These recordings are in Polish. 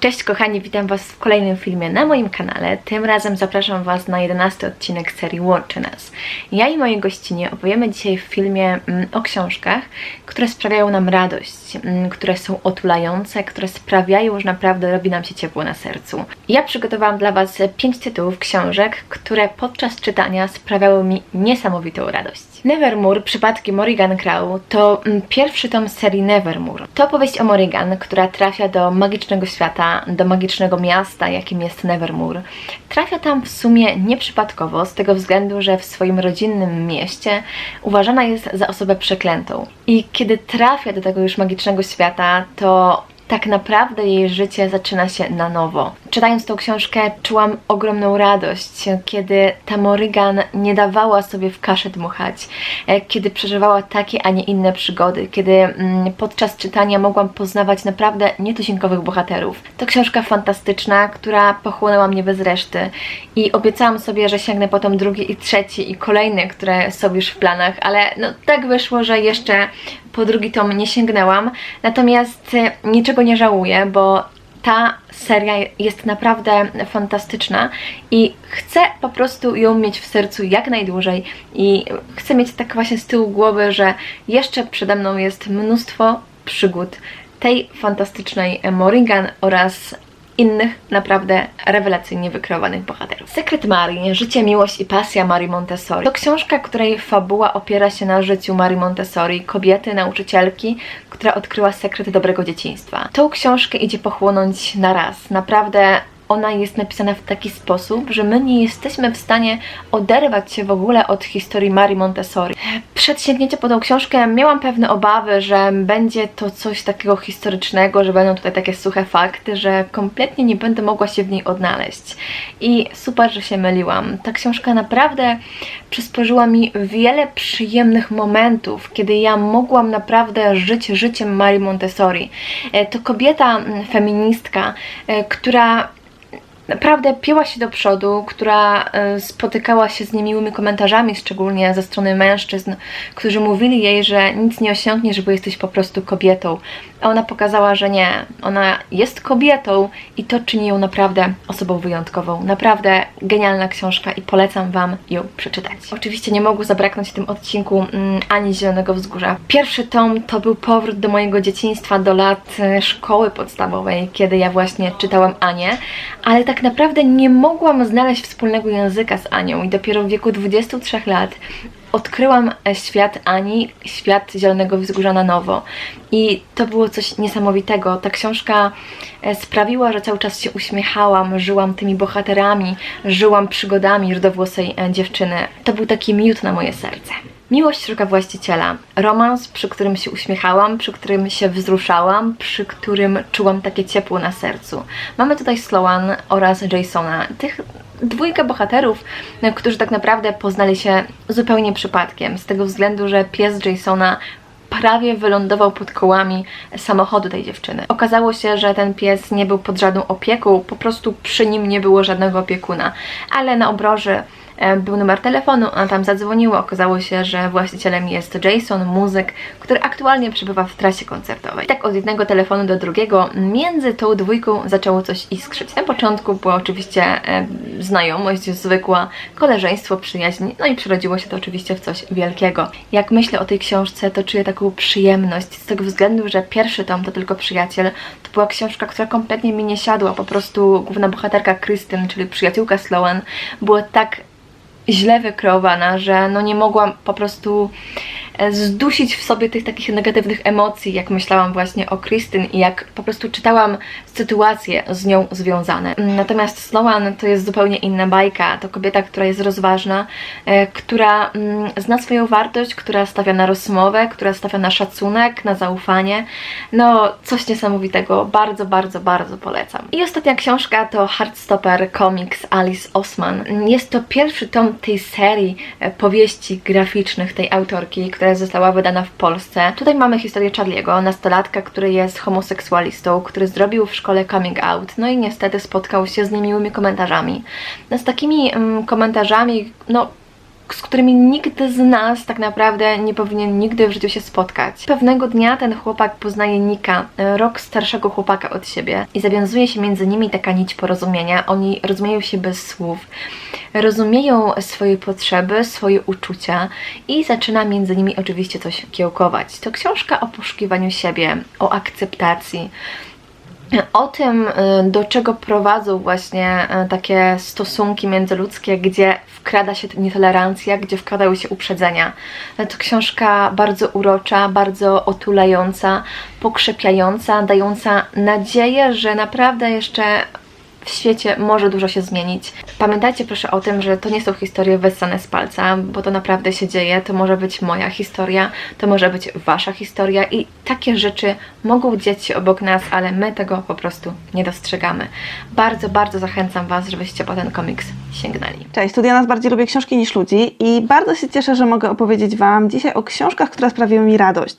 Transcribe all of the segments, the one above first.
Cześć kochani, witam Was w kolejnym filmie na moim kanale. Tym razem zapraszam Was na 11 odcinek serii Łączy Nas. Ja i moje gościnie opowiemy dzisiaj w filmie mm, o książkach, które sprawiają nam radość, mm, które są otulające, które sprawiają, że naprawdę robi nam się ciepło na sercu. Ja przygotowałam dla Was 5 tytułów książek, które podczas czytania sprawiały mi niesamowitą radość. Nevermore, przypadki Morrigan Crow to mm, pierwszy tom serii Nevermore. To opowieść o Morrigan, która trafia do magicznego świata, do magicznego miasta, jakim jest Nevermore. Trafia tam w sumie nieprzypadkowo, z tego względu, że w swoim rodzinnym mieście uważana jest za osobę przeklętą. I kiedy trafia do tego już magicznego świata, to tak naprawdę jej życie zaczyna się na nowo. Czytając tą książkę, czułam ogromną radość, kiedy ta Morrigan nie dawała sobie w kaszę dmuchać, e, kiedy przeżywała takie, a nie inne przygody, kiedy mm, podczas czytania mogłam poznawać naprawdę nietuzinkowych bohaterów. To książka fantastyczna, która pochłonęła mnie bez reszty i obiecałam sobie, że sięgnę potem drugi i trzeci i kolejny, które są już w planach, ale no tak wyszło, że jeszcze po drugi tom nie sięgnęłam, natomiast e, niczego nie żałuję, bo ta seria jest naprawdę fantastyczna i chcę po prostu ją mieć w sercu jak najdłużej i chcę mieć tak właśnie z tyłu głowy, że jeszcze przede mną jest mnóstwo przygód tej fantastycznej Morrigan oraz innych naprawdę rewelacyjnie wykreowanych bohaterów. Sekret Marii, Życie, Miłość i Pasja Marii Montessori to książka, której fabuła opiera się na życiu Marii Montessori, kobiety, nauczycielki, która odkryła sekret dobrego dzieciństwa. Tą książkę idzie pochłonąć na raz. Naprawdę ona jest napisana w taki sposób, że my nie jesteśmy w stanie oderwać się w ogóle od historii Marii Montessori. Przed sięgnięciem po tą książkę miałam pewne obawy, że będzie to coś takiego historycznego, że będą tutaj takie suche fakty, że kompletnie nie będę mogła się w niej odnaleźć. I super, że się myliłam. Ta książka naprawdę przysporzyła mi wiele przyjemnych momentów, kiedy ja mogłam naprawdę żyć życiem Marii Montessori. E, to kobieta, mm, feministka, e, która naprawdę pięła się do przodu, która e, spotykała się z niemiłymi komentarzami, szczególnie ze strony mężczyzn, którzy mówili jej, że nic nie osiągniesz, bo jesteś po prostu kobietą. A ona pokazała, że nie. Ona jest kobietą i to czyni ją naprawdę osobą wyjątkową. Naprawdę genialna książka i polecam Wam ją przeczytać. Oczywiście nie mogło zabraknąć w tym odcinku mm, ani Zielonego Wzgórza. Pierwszy tom to był powrót do mojego dzieciństwa, do lat e, szkoły podstawowej, kiedy ja właśnie czytałam Anię, ale tak naprawdę nie mogłam znaleźć wspólnego języka z Anią i dopiero w wieku 23 lat odkryłam e, świat Ani, świat Zielonego Wzgórza na nowo. I to było coś niesamowitego. Ta książka e, sprawiła, że cały czas się uśmiechałam, żyłam tymi bohaterami, żyłam przygodami rudowłosej e, dziewczyny. To był taki miód na moje serce. Miłość szuka właściciela. Romans, przy którym się uśmiechałam, przy którym się wzruszałam, przy którym czułam takie ciepło na sercu. Mamy tutaj Sloan oraz Jasona. Tych dwójkę bohaterów, którzy tak naprawdę poznali się zupełnie przypadkiem, z tego względu, że pies Jasona prawie wylądował pod kołami samochodu tej dziewczyny. Okazało się, że ten pies nie był pod żadną opieką, po prostu przy nim nie było żadnego opiekuna, ale na obroży był numer telefonu, ona tam zadzwoniła, okazało się, że właścicielem jest Jason, muzyk, który aktualnie przebywa w trasie koncertowej. tak od jednego telefonu do drugiego między tą dwójką zaczęło coś iskrzyć. Na początku była oczywiście e, znajomość zwykła, koleżeństwo, przyjaźń, no i przerodziło się to oczywiście w coś wielkiego. Jak myślę o tej książce, to czuję taką przyjemność z tego względu, że pierwszy tom to tylko przyjaciel, to była książka, która kompletnie mi nie siadła, po prostu główna bohaterka Krystyn, czyli przyjaciółka Sloan, była tak źle wykreowana, że no nie mogłam po prostu zdusić w sobie tych takich negatywnych emocji, jak myślałam właśnie o Krystyn i jak po prostu czytałam sytuacje z nią związane. Natomiast Sloan to jest zupełnie inna bajka. To kobieta, która jest rozważna, e, która mm, zna swoją wartość, która stawia na rozmowę, która stawia na szacunek, na zaufanie. No, coś niesamowitego. Bardzo, bardzo, bardzo polecam. I ostatnia książka to Heartstopper Comics Alice Osman. Jest to pierwszy tom tej serii e, powieści graficznych tej autorki, która została wydana w Polsce. Tutaj mamy historię Charlie'ego, nastolatka, który jest homoseksualistą, który zrobił w szkole coming out, no i niestety spotkał się z niemiłymi komentarzami. No z takimi mm, komentarzami, no z którymi nigdy z nas tak naprawdę nie powinien nigdy w życiu się spotkać. Pewnego dnia ten chłopak poznaje Nika, e, rok starszego chłopaka od siebie i zawiązuje się między nimi taka nić porozumienia. Oni rozumieją się bez słów, rozumieją swoje potrzeby, swoje uczucia i zaczyna między nimi oczywiście coś kiełkować. To książka o poszukiwaniu siebie, o akceptacji, o tym, y, do czego prowadzą właśnie y, takie stosunki międzyludzkie, gdzie wkrada się nietolerancja, gdzie wkradają się uprzedzenia. To książka bardzo urocza, bardzo otulająca, pokrzepiająca, dająca nadzieję, że naprawdę jeszcze w świecie może dużo się zmienić. Pamiętajcie proszę o tym, że to nie są historie wessane z palca, bo to naprawdę się dzieje. To może być moja historia, to może być wasza historia i takie rzeczy mogą dziać się obok nas, ale my tego po prostu nie dostrzegamy. Bardzo, bardzo zachęcam Was, żebyście po ten komiks sięgnęli. Cześć, tu Diana bardziej lubię książki niż ludzi i bardzo się cieszę, że mogę opowiedzieć Wam dzisiaj o książkach, które sprawiają mi radość.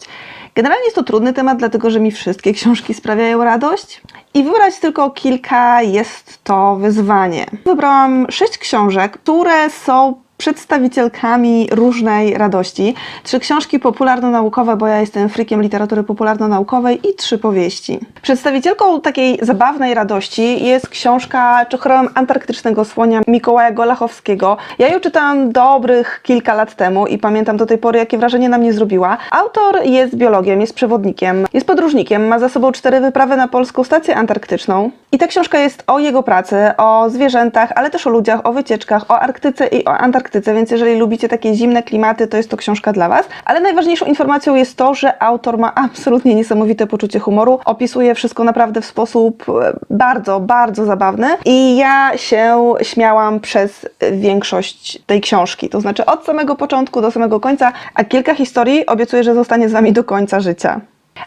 Generalnie jest to trudny temat, dlatego że mi wszystkie książki sprawiają radość i wybrać tylko kilka jest to wyzwanie. Wybrałam sześć książek, które są przedstawicielkami różnej radości. Trzy książki popularno-naukowe, bo ja jestem frikiem literatury popularno-naukowej i trzy powieści. Przedstawicielką takiej zabawnej radości jest książka Czochrałem Antarktycznego Słonia Mikołaja Golachowskiego. Ja ją czytałam dobrych kilka lat temu i pamiętam do tej pory, jakie wrażenie na mnie zrobiła. Autor jest biologiem, jest przewodnikiem, jest podróżnikiem, ma za sobą cztery wyprawy na polską stację antarktyczną. I ta książka jest o jego pracy, o zwierzętach, ale też o ludziach, o wycieczkach, o Arktyce i o Antarktyce, więc jeżeli lubicie takie zimne klimaty, to jest to książka dla Was. Ale najważniejszą informacją jest to, że autor ma absolutnie niesamowite poczucie humoru, opisuje wszystko naprawdę w sposób e, bardzo, bardzo zabawny i ja się śmiałam przez większość tej książki, to znaczy od samego początku do samego końca, a kilka historii obiecuję, że zostanie z Wami do końca życia.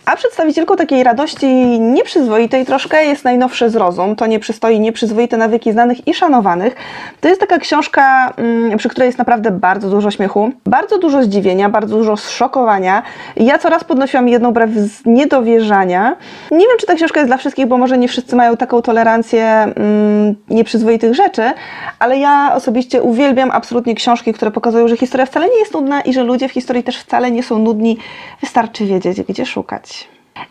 A przedstawicielką takiej radości nieprzyzwoitej troszkę jest najnowszy zrozum. To nie przystoi nieprzyzwoite nawyki znanych i szanowanych. To jest taka książka, mm, przy której jest naprawdę bardzo dużo śmiechu, bardzo dużo zdziwienia, bardzo dużo zszokowania. Ja coraz podnosiłam jedną brew z niedowierzania. Nie wiem, czy ta książka jest dla wszystkich, bo może nie wszyscy mają taką tolerancję mm, nieprzyzwoitych rzeczy, ale ja osobiście uwielbiam absolutnie książki, które pokazują, że historia wcale nie jest nudna i że ludzie w historii też wcale nie są nudni. Wystarczy wiedzieć, gdzie szukać.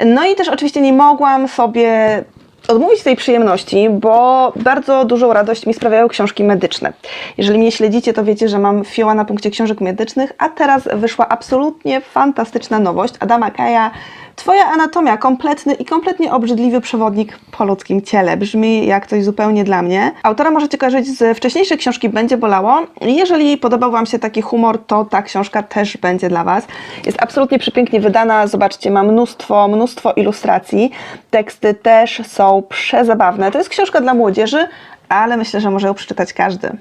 No i też oczywiście nie mogłam sobie odmówić tej przyjemności, bo bardzo dużą radość mi sprawiają książki medyczne. Jeżeli mnie śledzicie, to wiecie, że mam fioła na punkcie książek medycznych, a teraz wyszła absolutnie fantastyczna nowość Adama Kaja. Twoja anatomia, kompletny i kompletnie obrzydliwy przewodnik po ludzkim ciele. Brzmi jak coś zupełnie dla mnie. Autora możecie kojarzyć z wcześniejszej książki Będzie bolało. Jeżeli podobał Wam się taki humor, to ta książka też będzie dla Was. Jest absolutnie przepięknie wydana. Zobaczcie, ma mnóstwo, mnóstwo ilustracji. Teksty też są przezabawne. To jest książka dla młodzieży, ale myślę, że może ją przeczytać każdy.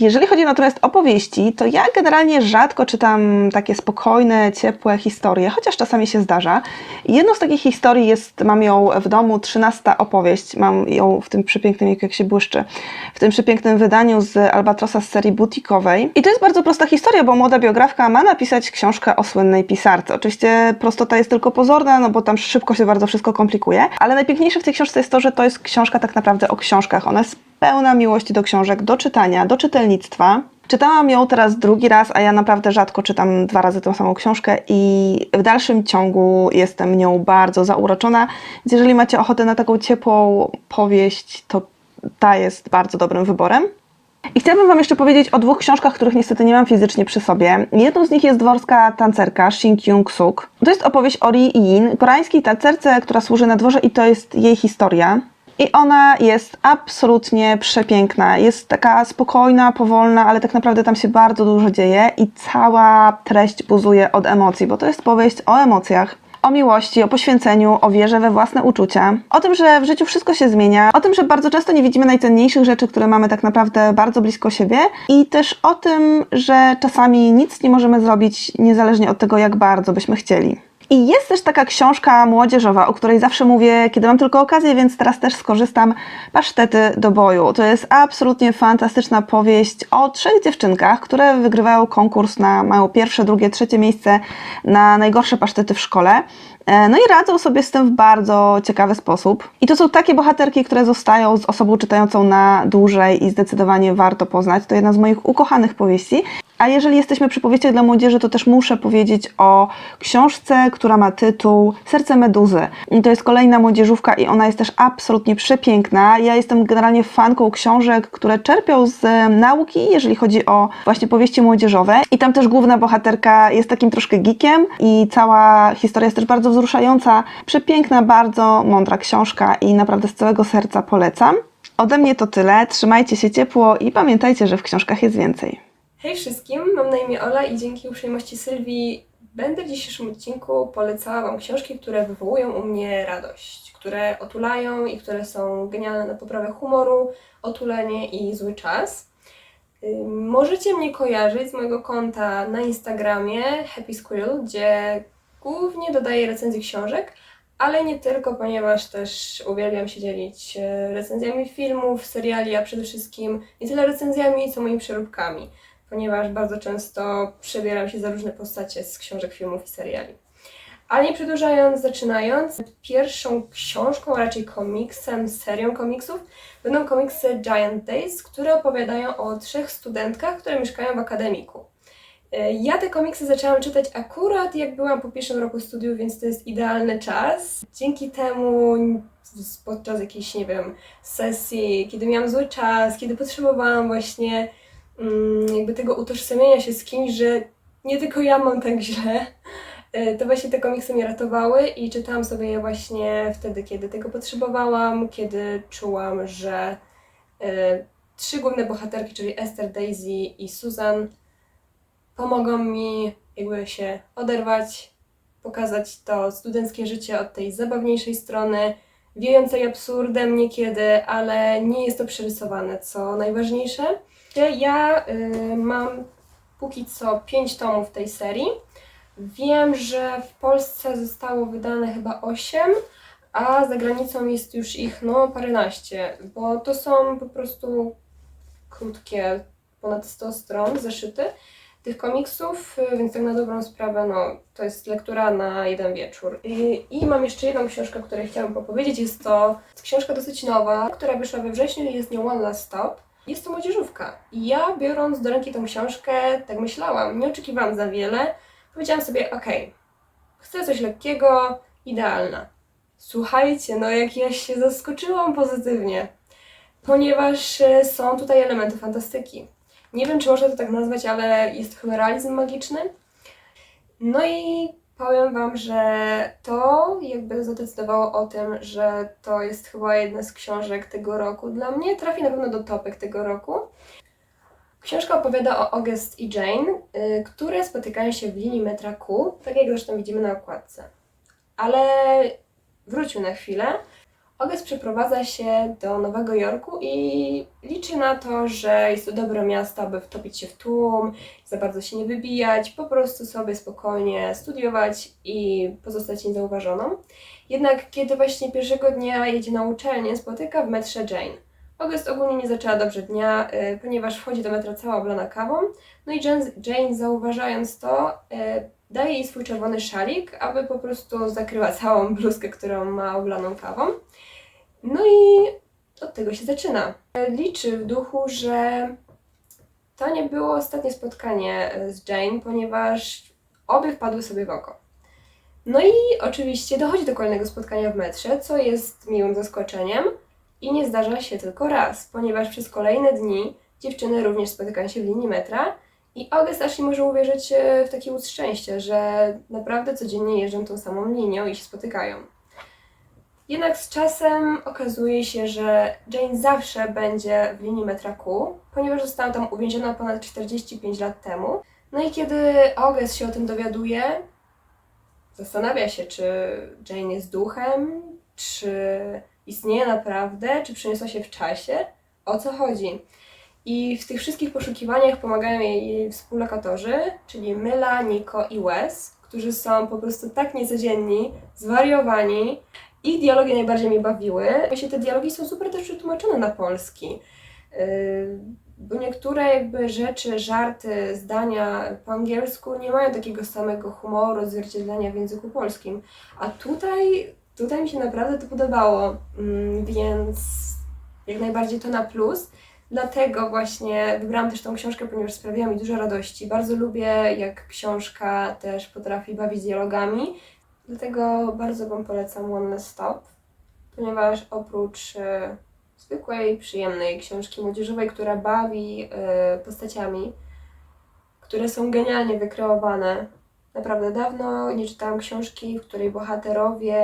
Jeżeli chodzi natomiast o powieści, to ja generalnie rzadko czytam takie spokojne, ciepłe historie, chociaż czasami się zdarza. Jedną z takich historii jest, mam ją w domu, trzynasta opowieść, mam ją w tym przepięknym, jak się błyszczy, w tym przepięknym wydaniu z Albatrosa z serii butikowej. I to jest bardzo prosta historia, bo młoda biografka ma napisać książkę o słynnej pisarce. Oczywiście prostota jest tylko pozorna, no bo tam szybko się bardzo wszystko komplikuje, ale najpiękniejsze w tej książce jest to, że to jest książka tak naprawdę o książkach. Ona jest pełna miłości do książek, do czytania, do czytelnictwa. Czytałam ją teraz drugi raz, a ja naprawdę rzadko czytam dwa razy tą samą książkę i w dalszym ciągu jestem nią bardzo zauroczona. Więc jeżeli macie ochotę na taką ciepłą powieść, to ta jest bardzo dobrym wyborem. I chciałabym Wam jeszcze powiedzieć o dwóch książkach, których niestety nie mam fizycznie przy sobie. Jedną z nich jest dworska tancerka Shin Kyung-suk. To jest opowieść o Ri Yin, koreańskiej tancerce, która służy na dworze i to jest jej historia. I ona jest absolutnie przepiękna. Jest taka spokojna, powolna, ale tak naprawdę tam się bardzo dużo dzieje i cała treść buzuje od emocji, bo to jest powieść o emocjach. O miłości, o poświęceniu, o wierze we własne uczucia, o tym, że w życiu wszystko się zmienia, o tym, że bardzo często nie widzimy najcenniejszych rzeczy, które mamy tak naprawdę bardzo blisko siebie, i też o tym, że czasami nic nie możemy zrobić niezależnie od tego, jak bardzo byśmy chcieli. I jest też taka książka młodzieżowa, o której zawsze mówię, kiedy mam tylko okazję, więc teraz też skorzystam. Pasztety do boju. To jest absolutnie fantastyczna powieść o trzech dziewczynkach, które wygrywają konkurs na, mają pierwsze, drugie, trzecie miejsce na najgorsze pasztety w szkole. E, No i radzą sobie z tym w bardzo ciekawy sposób. I to są takie bohaterki, które zostają z osobą czytającą na dłużej i zdecydowanie warto poznać. To jedna z moich ukochanych powieści. A jeżeli jesteśmy przy powieściach dla młodzieży, to też muszę powiedzieć o książce, która ma tytuł Serce Meduzy. To jest kolejna młodzieżówka i ona jest też absolutnie przepiękna. Ja jestem generalnie fanką książek, które czerpią z nauki, jeżeli chodzi o właśnie powieści młodzieżowe. I tam też główna bohaterka jest takim troszkę geekiem i cała historia jest też bardzo wzruszająca. Przepiękna, bardzo mądra książka i naprawdę z całego serca polecam. Ode mnie to tyle. Trzymajcie się ciepło i pamiętajcie, że w książkach jest więcej. Hej wszystkim, mam na imię Ola i dzięki uprzejmości Sylwii będę w dzisiejszym odcinku polecała Wam książki, które wywołują u mnie radość, które otulają i które są genialne na poprawę humoru, otulenie i zły czas. Możecie mnie kojarzyć z mojego konta na Instagramie Happy Squirrel, gdzie głównie dodaję recenzje książek, ale nie tylko, ponieważ też uwielbiam się dzielić e, recenzjami filmów, seriali, a przede wszystkim nie tyle recenzjami, co moimi przeróbkami ponieważ bardzo często przebieram się za różne postacie z książek, filmów i seriali. Ale nie przedłużając, zaczynając, pierwszą książką, a raczej komiksem, serią komiksów będą komiksy Giant Days, które opowiadają o trzech studentkach, które mieszkają w akademiku. E, Ja te komiksy zaczęłam czytać akurat jak byłam po pierwszym roku studiów, więc to jest idealny czas. Dzięki temu podczas jakiejś, nie wiem, sesji, kiedy miałam zły czas, kiedy potrzebowałam właśnie jakby tego utożsamienia się z kimś, że nie tylko ja mam tak źle, e, to właśnie te komiksy mnie ratowały i czytałam sobie je właśnie wtedy, kiedy tego potrzebowałam, kiedy czułam, że e, trzy główne bohaterki, czyli Esther, Daisy i Susan, pomogą mi jakby się oderwać, pokazać to studenckie życie od tej zabawniejszej strony, wiejącej absurdem niekiedy, ale nie jest to przerysowane, co najważniejsze. Ja y, mam póki co 5 tomów tej serii. Wiem, że w Polsce zostało wydane chyba 8, a za granicą jest już ich no paręnaście, bo to są po prostu krótkie, ponad 100 stron zeszyty tych komiksów, y, więc tak na dobrą sprawę, no to jest lektura na jeden wieczór. I, I mam jeszcze jedną książkę, o której chciałam opowiedzieć. Jest to książka dosyć nowa, która wyszła we wrześniu i jest nią One Last Stop. Jest to młodzieżówka. I ja biorąc do ręki tą książkę, tak myślałam, nie oczekiwałam za wiele. Powiedziałam sobie, okej, chcę coś lekkiego, idealna. Słuchajcie, no jak ja się zaskoczyłam pozytywnie, ponieważ e, są tutaj elementy fantastyki. Nie wiem, czy można to tak nazwać, ale jest to chyba realizm magiczny. No i powiem Wam, że to jakby zadecydowało o tym, że to jest chyba jedna z książek tego roku. Dla mnie trafi na pewno do topek tego roku. Książka opowiada o August i Jane, y, które spotykają się w linii metra Q, tak jak zresztą widzimy na okładce. Ale wróćmy na chwilę. August przeprowadza się do Nowego Jorku i liczy na to, że jest to dobre miasto, aby wtopić się w tłum, za bardzo się nie wybijać, po prostu sobie spokojnie studiować i pozostać niezauważoną. Jednak kiedy właśnie pierwszego dnia jedzie na uczelnię, spotyka w metrze Jane. August ogólnie nie zaczęła dobrze dnia, y, ponieważ wchodzi do metra cała oblana kawą, no i Jane, Jane zauważając to, y, daje jej swój czerwony szalik, aby po prostu zakryła całą bluzkę, którą ma oblaną kawą. No i od tego się zaczyna. Liczy w duchu, że to nie było ostatnie spotkanie e, z Jane, ponieważ obie wpadły sobie w oko. No i oczywiście dochodzi do kolejnego spotkania w metrze, co jest miłym zaskoczeniem i nie zdarza się tylko raz, ponieważ przez kolejne dni dziewczyny również spotykają się w linii metra i August aż może uwierzyć e, w taki łód szczęścia, że naprawdę codziennie jeżdżą tą samą linią i się spotykają. Jednak z czasem okazuje się, że Jane zawsze będzie w linii metra Q, ponieważ została tam uwięziona ponad 45 lat temu. No i kiedy August się o tym dowiaduje, zastanawia się, czy Jane jest duchem, czy istnieje naprawdę, czy przeniosła się w czasie, o co chodzi. I w tych wszystkich poszukiwaniach pomagają jej współlokatorzy, czyli Myla, Nico i Wes, którzy są po prostu tak niecodzienni, zwariowani, ich dialogi najbardziej mnie bawiły. Właśnie te dialogi są super też przetłumaczone na polski. Yy, Bo niektóre jakby rzeczy, żarty, zdania po angielsku nie mają takiego samego humoru, odzwierciedlenia w języku polskim. A tutaj, tutaj mi się naprawdę to podobało, Mm, więc jak najbardziej to na plus. Dlatego właśnie wybrałam też tą książkę, ponieważ sprawiła mi dużo radości. Bardzo lubię, jak książka też potrafi bawić dialogami. Dlatego bardzo Wam polecam One Stop, ponieważ oprócz e, zwykłej, przyjemnej książki młodzieżowej, która bawi e, postaciami, które są genialnie wykreowane. Naprawdę dawno nie czytałam książki, w której bohaterowie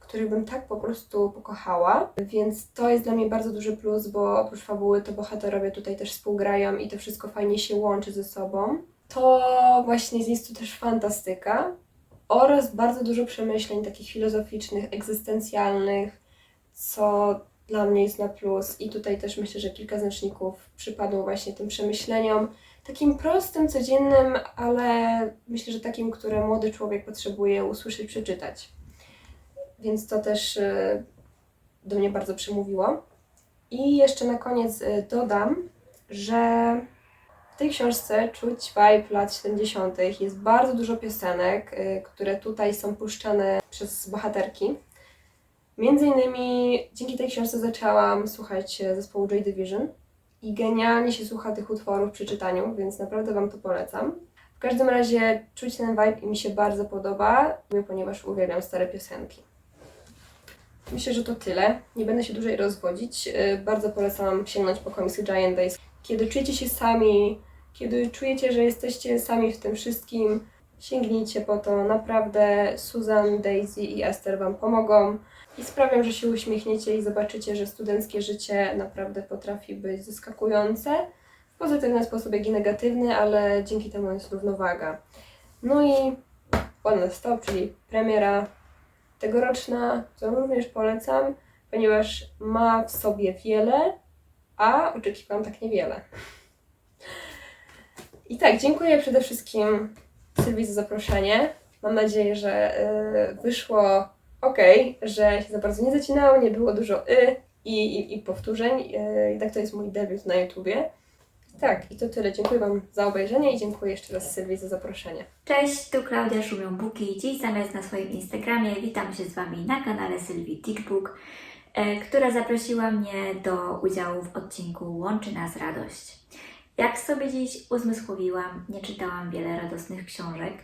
których bym tak po prostu pokochała, więc to jest dla mnie bardzo duży plus, bo oprócz fabuły to bohaterowie tutaj też współgrają i to wszystko fajnie się łączy ze sobą. To właśnie jest tu też fantastyka oraz bardzo dużo przemyśleń takich filozoficznych, egzystencjalnych, co dla mnie jest na plus. I tutaj też myślę, że kilka znaczników przypadło właśnie tym przemyśleniom, takim prostym, codziennym, ale myślę, że takim, które młody człowiek potrzebuje usłyszeć, przeczytać. Więc to też e, do mnie bardzo przemówiło. I jeszcze na koniec e, dodam, że w tej książce czuć vibe lat 70. Jest bardzo dużo piosenek, e, które tutaj są puszczane przez bohaterki. Między innymi dzięki tej książce zaczęłam słuchać e, zespołu Joy Division i genialnie się słucha tych utworów przy czytaniu, więc naprawdę Wam to polecam. W każdym razie czuć ten vibe i mi się bardzo podoba, ponieważ uwielbiam stare piosenki. Myślę, że to tyle. Nie będę się dłużej rozwodzić. Yy, Bardzo polecam sięgnąć po komiksy Giant Days. Kiedy czujecie się sami, kiedy czujecie, że jesteście sami w tym wszystkim, sięgnijcie po to. Naprawdę Susan, Daisy i Esther Wam pomogą i sprawią, że się uśmiechniecie i zobaczycie, że studenckie życie naprawdę potrafi być zaskakujące w pozytywny sposób, jak i negatywny, ale dzięki temu jest równowaga. No i One Stop, czyli premiera tegoroczna, którą również polecam, ponieważ ma w sobie wiele, a oczekiwałam tak niewiele. I tak, dziękuję przede wszystkim Sylwii za zaproszenie. Mam nadzieję, że y, wyszło ok, że się za bardzo nie zacinało, nie było dużo y i, i, i powtórzeń. Y, I tak to jest mój debiut na YouTubie. Tak, i to tyle. Dziękuję Wam za obejrzenie i dziękuję jeszcze raz Sylwii za zaproszenie. Cześć, tu Klaudia Szumią-Buki. Dziś zamiast na swoim Instagramie witam się z Wami na kanale Sylwii Teachbook, która zaprosiła mnie do udziału w odcinku Łączy nas radość. Jak sobie dziś uzmysłowiłam, nie czytałam wiele radosnych książek.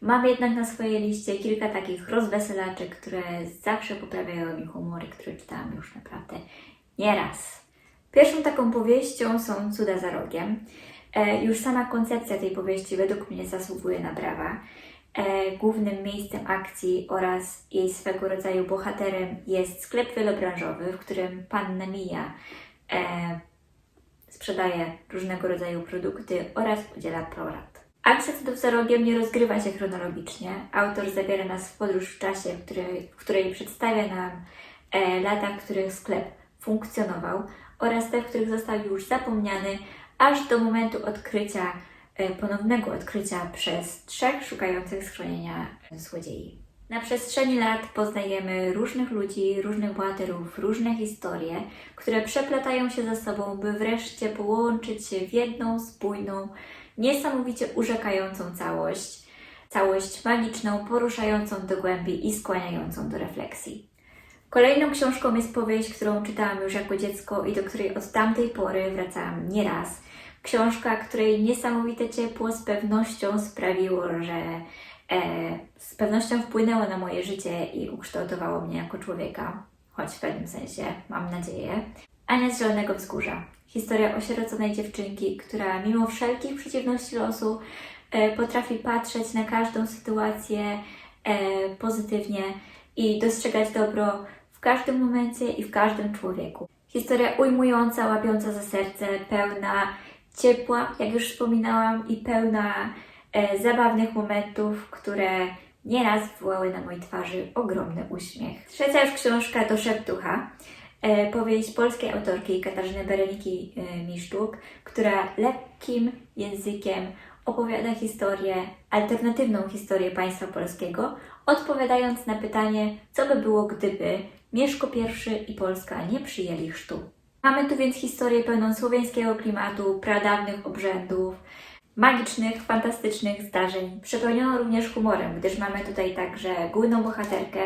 Mam jednak na swojej liście kilka takich rozweselaczek, które zawsze poprawiają mi humor, i które czytałam już naprawdę nieraz. Pierwszą taką powieścią są Cuda za rogiem. E, już sama koncepcja tej powieści według mnie zasługuje na brawa. E, głównym miejscem akcji oraz jej swego rodzaju bohaterem jest sklep wielobranżowy, w którym panna Mija e, sprzedaje różnego rodzaju produkty oraz udziela porad. Akcja Cudów za rogiem nie rozgrywa się chronologicznie. Autor zabiera nas w podróż w czasie, w której, w której przedstawia nam e, lata, w których sklep funkcjonował oraz te, w których został już zapomniany, aż do momentu odkrycia, ponownego odkrycia przez trzech szukających schronienia złodziei. Na przestrzeni lat poznajemy różnych ludzi, różnych bohaterów, różne historie, które przeplatają się ze sobą, by wreszcie połączyć się w jedną spójną, niesamowicie urzekającą całość. Całość magiczną, poruszającą do głębi i skłaniającą do refleksji. Kolejną książką jest powieść, którą czytałam już jako dziecko i do której od tamtej pory wracałam nieraz. Książka, której niesamowite ciepło z pewnością sprawiło, że e, z pewnością wpłynęło na moje życie i ukształtowało mnie jako człowieka, choć w pewnym sensie, mam nadzieję. Ania z Zielonego Wzgórza. Historia osieroconej dziewczynki, która mimo wszelkich przeciwności losu e, potrafi patrzeć na każdą sytuację e, pozytywnie i dostrzegać dobro każdym momencie i w każdym człowieku. Historia ujmująca, łapiąca za serce, pełna ciepła, jak już wspominałam, i pełna e, zabawnych momentów, które nieraz wywołały na mojej twarzy ogromny uśmiech. Trzecia już książka to Szeptucha, e, powieść polskiej autorki Katarzyny Bereniki e, która lekkim językiem opowiada historię, alternatywną historię państwa polskiego, odpowiadając na pytanie, co by było, gdyby Mieszko I i Polska nie przyjęli chrztu. Mamy tu więc historię pełną słowiańskiego klimatu, pradawnych obrzędów, magicznych, fantastycznych zdarzeń, przepełnioną również humorem, gdyż mamy tutaj także główną bohaterkę,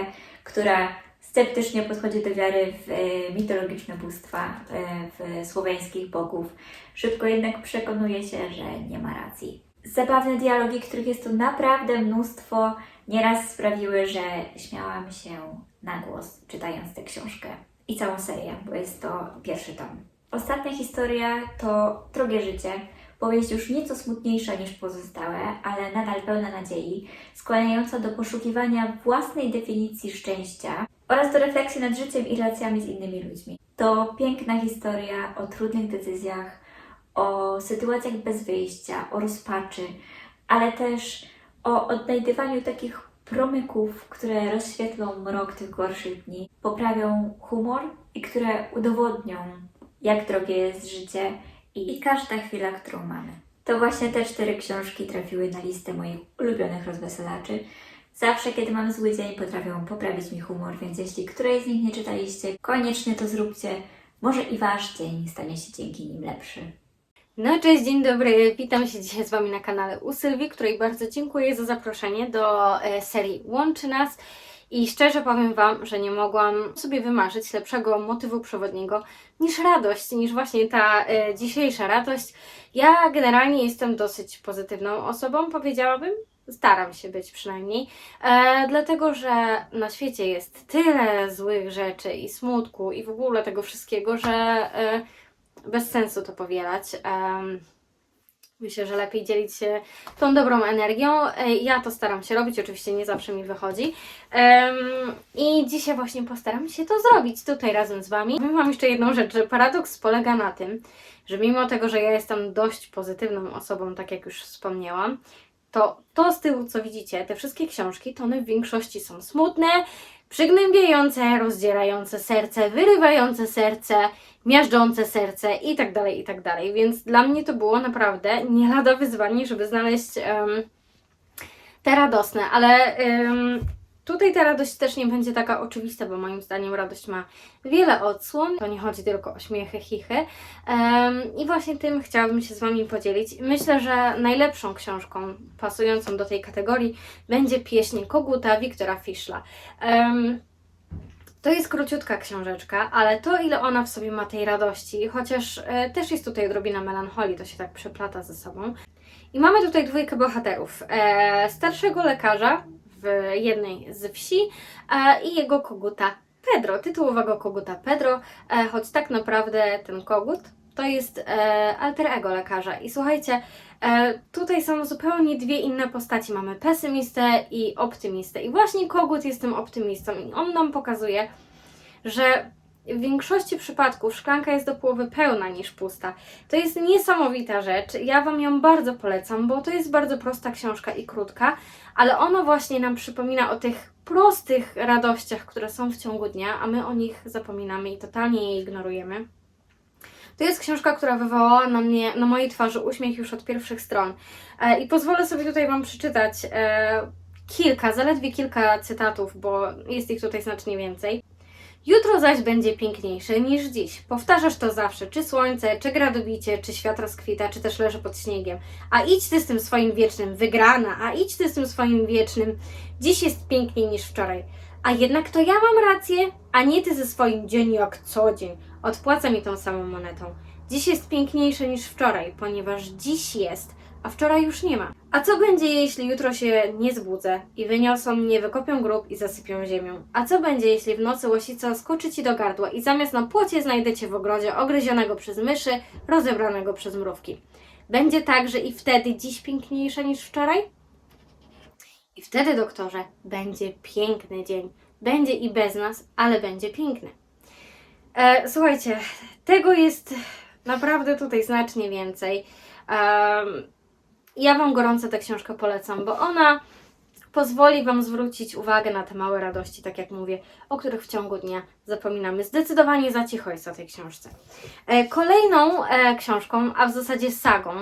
która sceptycznie podchodzi do wiary w e, mitologiczne bóstwa, e, w słowiańskich bogów. Szybko jednak przekonuje się, że nie ma racji. Zabawne dialogi, których jest tu naprawdę mnóstwo, nieraz sprawiły, że śmiałam się na głos, czytając tę książkę i całą serię, bo jest to pierwszy tom. Ostatnia historia to Drogie Życie, powieść już nieco smutniejsza niż pozostałe, ale nadal pełna nadziei, skłaniająca do poszukiwania własnej definicji szczęścia oraz do refleksji nad życiem i relacjami z innymi ludźmi. To piękna historia o trudnych decyzjach, o sytuacjach bez wyjścia, o rozpaczy, ale też o odnajdywaniu takich promyków, które rozświetlą mrok tych gorszych dni, poprawią humor i które udowodnią, jak drogie jest życie i, każda chwila, którą mamy. To właśnie te cztery książki trafiły na listę moich ulubionych rozweselaczy. Zawsze, kiedy mam zły dzień, potrafią poprawić mi humor, więc jeśli którejś z nich nie czytaliście, koniecznie to zróbcie. Może i Wasz dzień stanie się dzięki nim lepszy. No cześć, dzień dobry. Witam się dzisiaj z Wami na kanale u Sylwii, której bardzo dziękuję za zaproszenie do e, serii Łączy Nas. I szczerze powiem Wam, że nie mogłam sobie wymarzyć lepszego motywu przewodniego niż radość, niż właśnie ta e, dzisiejsza radość. Ja generalnie jestem dosyć pozytywną osobą, powiedziałabym. Staram się być przynajmniej, e, dlatego że na świecie jest tyle złych rzeczy i smutku i w ogóle tego wszystkiego, że e, bez sensu to powielać. Em, myślę, że lepiej dzielić się tą dobrą energią. E, Ja to staram się robić, oczywiście nie zawsze mi wychodzi. Em, I dzisiaj właśnie postaram się to zrobić tutaj razem z Wami. Wam jeszcze jedną rzecz, że paradoks polega na tym, że mimo tego, że ja jestem dość pozytywną osobą, tak jak już wspomniałam, to to z tyłu, co widzicie, te wszystkie książki, to one w większości są smutne, przygnębiające, rozdzierające serce, wyrywające serce, miażdżące serce i tak dalej, i tak. Więc dla mnie to było naprawdę nie lada wyzwanie, żeby znaleźć em, te radosne, ale em, tutaj ta radość też nie będzie taka oczywista, bo moim zdaniem radość ma wiele odsłon. To nie chodzi tylko o śmiechy, chichy. Em, I właśnie tym chciałabym się z Wami podzielić. Myślę, że najlepszą książką pasującą do tej kategorii będzie pieśń Koguta Wiktora Fischla. Em, to jest króciutka książeczka, ale to ile ona w sobie ma tej radości, chociaż e, też jest tutaj odrobina melancholii, to się tak przeplata ze sobą. I mamy tutaj dwójkę bohaterów. E, starszego lekarza w jednej z wsi e, i jego koguta Pedro, tytułowego koguta Pedro, e, choć tak naprawdę ten kogut to jest e, alter ego lekarza. I słuchajcie, tutaj są zupełnie dwie inne postaci. Mamy pesymistę i optymistę. I właśnie kogut jest tym optymistą i on nam pokazuje, że w większości przypadków szklanka jest do połowy pełna niż pusta. To jest niesamowita rzecz. Ja Wam ją bardzo polecam, bo to jest bardzo prosta książka i krótka, ale ona właśnie nam przypomina o tych prostych radościach, które są w ciągu dnia, a my o nich zapominamy i totalnie je ignorujemy. To jest książka, która wywołała na mnie, na mojej twarzy uśmiech już od pierwszych stron. E, I pozwolę sobie tutaj Wam przeczytać e, kilka, zaledwie kilka cytatów, bo jest ich tutaj znacznie więcej. Jutro zaś będzie piękniejsze niż dziś. Powtarzasz to zawsze, czy słońce, czy gradobicie, czy świat rozkwita, czy też leży pod śniegiem. A idź ty z tym swoim wiecznym, wygrana, a idź ty z tym swoim wiecznym, dziś jest piękniej niż wczoraj. A jednak to ja mam rację, a nie ty ze swoim dzień jak co dzień. Odpłaca mi tą samą monetą. Dziś jest piękniejsze niż wczoraj, ponieważ dziś jest, a wczoraj już nie ma. A co będzie, jeśli jutro się nie zbudzę i wyniosą mnie, wykopią grób i zasypią ziemią? A co będzie, jeśli w nocy łosica skoczy ci do gardła i zamiast na płocie znajdę cię w ogrodzie ogryzionego przez myszy, rozebranego przez mrówki? Będzie tak, że i wtedy dziś piękniejsze niż wczoraj? I wtedy, doktorze, będzie piękny dzień. Będzie i bez nas, ale będzie piękny. E, słuchajcie, tego jest naprawdę tutaj znacznie więcej. Em, ja Wam gorąco tę książkę polecam, bo ona pozwoli Wam zwrócić uwagę na te małe radości, tak jak mówię, o których w ciągu dnia zapominamy. Zdecydowanie za cicho jest o tej książce. E, kolejną e, książką, a w zasadzie sagą,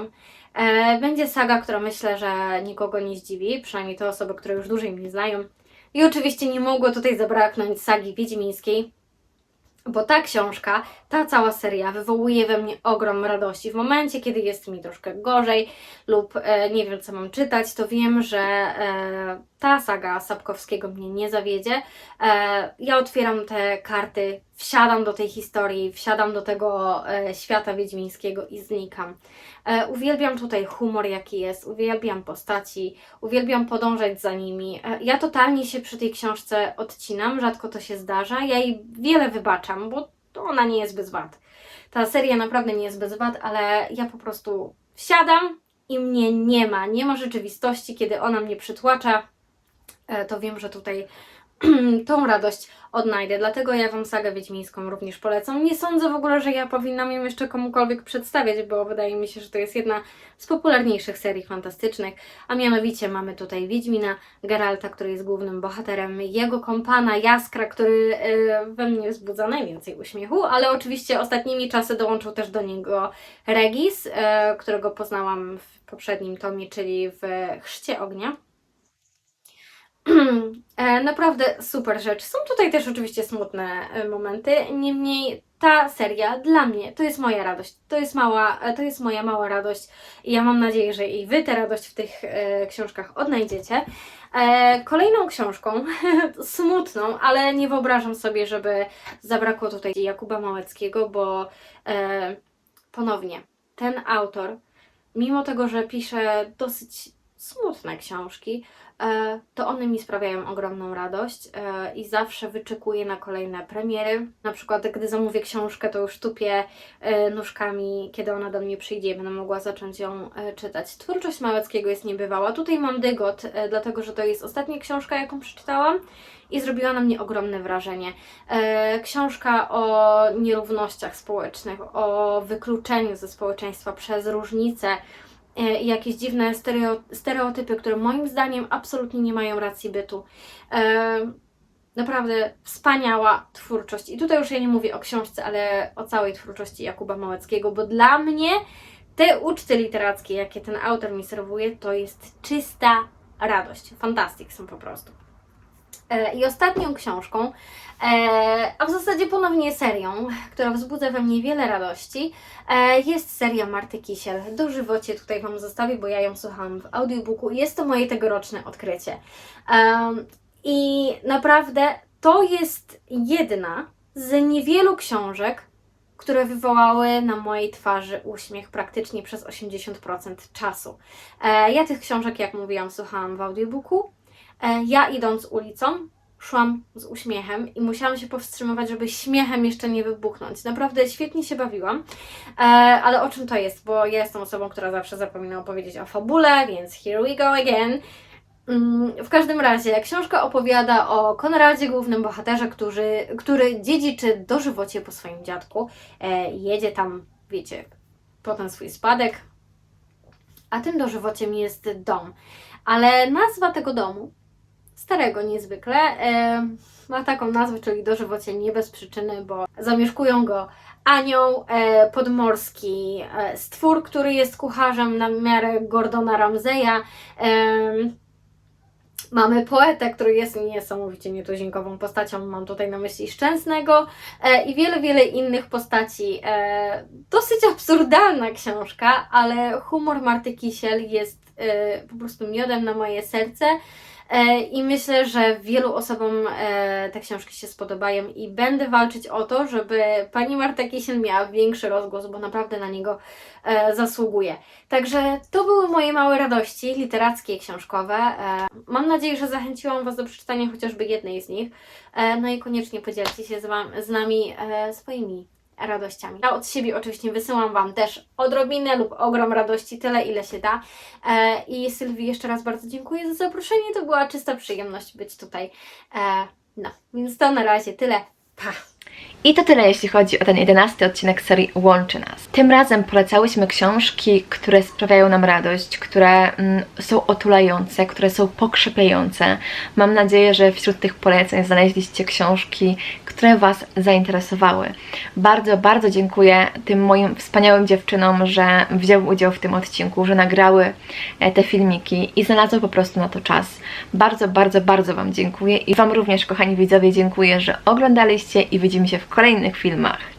e, będzie saga, która myślę, że nikogo nie zdziwi, przynajmniej te osoby, które już dłużej mnie znają. I oczywiście nie mogło tutaj zabraknąć sagi wiedźmińskiej, bo ta książka, ta cała seria wywołuje we mnie ogrom radości. W momencie, kiedy jest mi troszkę gorzej lub e, nie wiem, co mam czytać, to wiem, że e, ta saga Sapkowskiego mnie nie zawiedzie. E, ja otwieram te karty, wsiadam do tej historii, wsiadam do tego e, świata wiedźmińskiego i znikam. E, uwielbiam tutaj humor, jaki jest, uwielbiam postaci, uwielbiam podążać za nimi. E, ja totalnie się przy tej książce odcinam, rzadko to się zdarza. Ja jej wiele wybaczam, bo to ona nie jest bez wad. Ta seria naprawdę nie jest bez wad, ale ja po prostu wsiadam i mnie nie ma. Nie ma rzeczywistości, kiedy ona mnie przytłacza. E, To wiem, że tutaj tą radość odnajdę. Dlatego ja Wam sagę wiedźmińską również polecam. Nie sądzę w ogóle, że ja powinnam ją jeszcze komukolwiek przedstawiać, bo wydaje mi się, że to jest jedna z popularniejszych serii fantastycznych. A mianowicie mamy tutaj Wiedźmina Geralta, który jest głównym bohaterem, jego kompana Jaskra, który e, we mnie wzbudza najwięcej uśmiechu, ale oczywiście ostatnimi czasy dołączył też do niego Regis, e, którego poznałam w poprzednim tomie, czyli w Chrzcie Ognia. E, Naprawdę super rzecz. Są tutaj też oczywiście smutne e, momenty, niemniej ta seria dla mnie to jest moja radość. To jest mała, e, to jest moja mała radość i ja mam nadzieję, że i Wy tę radość w tych e, książkach odnajdziecie. E, kolejną książką, smutną, ale nie wyobrażam sobie, żeby zabrakło tutaj Jakuba Małeckiego, bo e, ponownie ten autor, mimo tego, że pisze dosyć smutne książki, to one mi sprawiają ogromną radość e, i zawsze wyczekuję na kolejne premiery. Na przykład, gdy zamówię książkę, to już tupię e, nóżkami, kiedy ona do mnie przyjdzie i będę mogła zacząć ją e, czytać. Twórczość Małeckiego jest niebywała. Tutaj mam dygot, e, dlatego że to jest ostatnia książka, jaką przeczytałam i zrobiła na mnie ogromne wrażenie. E, książka o nierównościach społecznych, o wykluczeniu ze społeczeństwa przez różnice e, i jakieś dziwne stereo, stereotypy, które moim zdaniem absolutnie nie mają racji bytu. E, naprawdę wspaniała twórczość. I tutaj już ja nie mówię o książce, ale o całej twórczości Jakuba Małeckiego, bo dla mnie te uczty literackie, jakie ten autor mi serwuje, to jest czysta radość. Fantastic są po prostu. E, I ostatnią książką, e, a w zasadzie ponownie serią, która wzbudza we mnie wiele radości, e, jest seria Marty Kisiel. Dożywocie tutaj Wam zostawię, bo ja ją słuchałam w audiobooku. Jest to moje tegoroczne odkrycie. I naprawdę to jest jedna z niewielu książek, które wywołały na mojej twarzy uśmiech praktycznie przez 80% czasu. Ja tych książek, jak mówiłam, słuchałam w audiobooku. E, ja idąc ulicą, szłam z uśmiechem i musiałam się powstrzymywać, żeby śmiechem jeszcze nie wybuchnąć. Naprawdę świetnie się bawiłam. E, ale o czym to jest? Bo ja jestem osobą, która zawsze zapomina opowiedzieć o fabule, więc here we go again. Mm, W każdym razie, książka opowiada o Konradzie, głównym bohaterze, który, który dziedziczy dożywocie po swoim dziadku. E, jedzie tam, wiecie, po ten swój spadek, a tym dożywociem jest dom. Ale nazwa tego domu, starego niezwykle, e, ma taką nazwę, czyli dożywocie nie bez przyczyny, bo zamieszkują go anioł e, podmorski, e, stwór, który jest kucharzem na miarę Gordona Ramseya. Mamy poetę, który jest niesamowicie nietuzinkową postacią, mam tutaj na myśli Szczęsnego i wiele, wiele innych postaci. Dosyć absurdalna książka, ale humor Marty Kisiel jest po prostu miodem na moje serce i myślę, że wielu osobom e, te książki się spodobają i będę walczyć o to, żeby pani Marta Kisiel miała większy rozgłos, bo naprawdę na niego e, zasługuje. Także to były moje małe radości literackie i książkowe. E, Mam nadzieję, że zachęciłam Was do przeczytania chociażby jednej z nich. E, No i koniecznie podzielcie się z, wam, z nami e, swoimi radościami. Ja od siebie oczywiście wysyłam Wam też odrobinę lub ogrom radości, tyle ile się da. E, I Sylwii jeszcze raz bardzo dziękuję za zaproszenie. To była czysta przyjemność być tutaj. E, No, więc to na razie tyle. Pa! I to tyle, jeśli chodzi o ten jedenasty odcinek serii Łączy Nas. Tym razem polecałyśmy książki, które sprawiają nam radość, które mm, są otulające, które są pokrzepiające. Mam nadzieję, że wśród tych poleceń znaleźliście książki, które Was zainteresowały. Bardzo, bardzo dziękuję tym moim wspaniałym dziewczynom, że wzięły udział w tym odcinku, że nagrały e, te filmiki i znalazły po prostu na to czas. Bardzo, bardzo, bardzo Wam dziękuję i Wam również, kochani widzowie, dziękuję, że oglądaliście i widzimy się w kolejnych filmach.